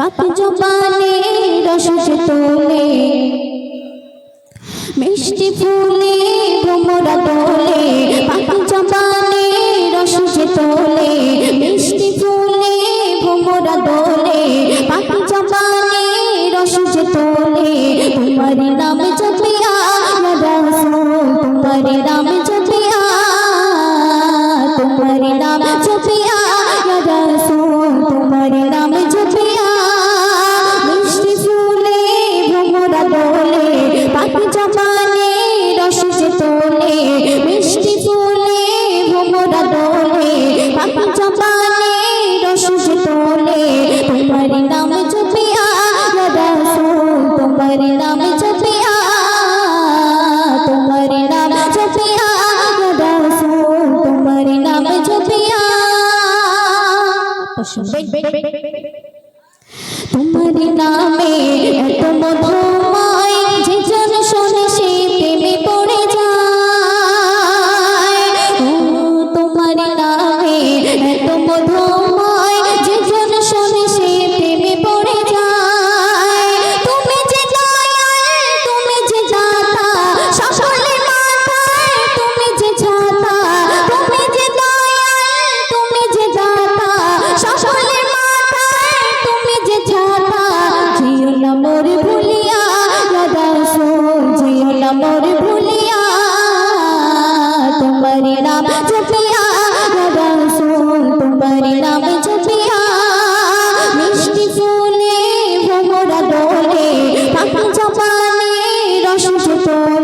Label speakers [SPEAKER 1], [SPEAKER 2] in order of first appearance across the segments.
[SPEAKER 1] পাক জবানে রসস তোলে। মিষ্টি ফুলে ভ্রমরা তোলে পাক জবানে রসস তোলে। আকর্ষণ তোমার নামে এত মধুর রসুল জিও না মোর ভুলিয়া তোমার নাম ছুটিয়া রসুল তোমার নাম ছুটিয়া মিষ্টি ফুলে ভোমরা ডোলে পাখি জপানে রসুল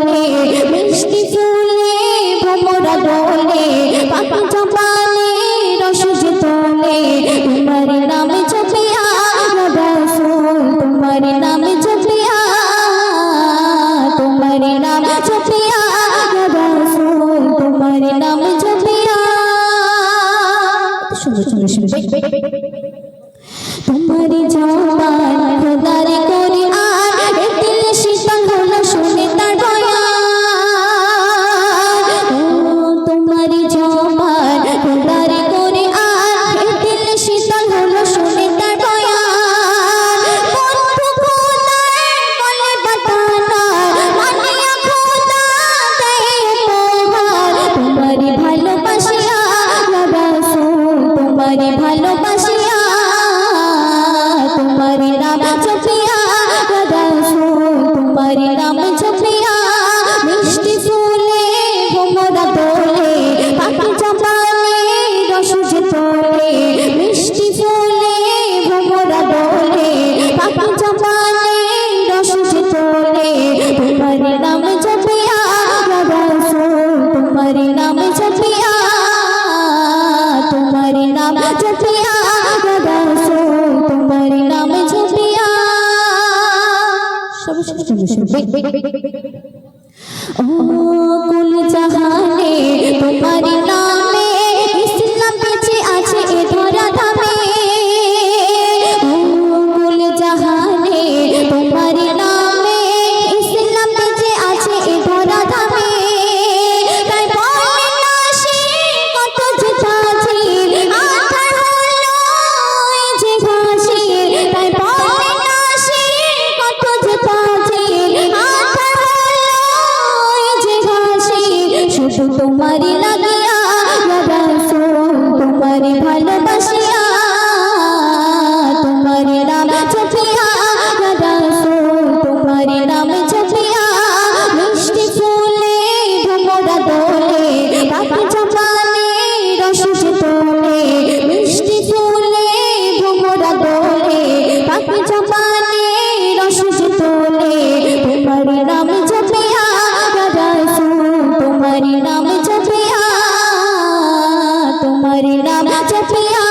[SPEAKER 1] তোমারে ভালোবাসিয়া, তোমারে নাম ছপিয়া তোমারে নাম ছপিয়া মিষ্টি ফুলে ঘুমরা তোলে, পাখি চাপালে রসুজ তোলে, মিষ্টি ফুলে ঘুমরা তোলে, পাখি চাপালে রসুজ তোলে, তোমারে নাম ছপিয়া তোমারে নাম ও কুল জাহানে তোমারি শুধু রাজা পিয়া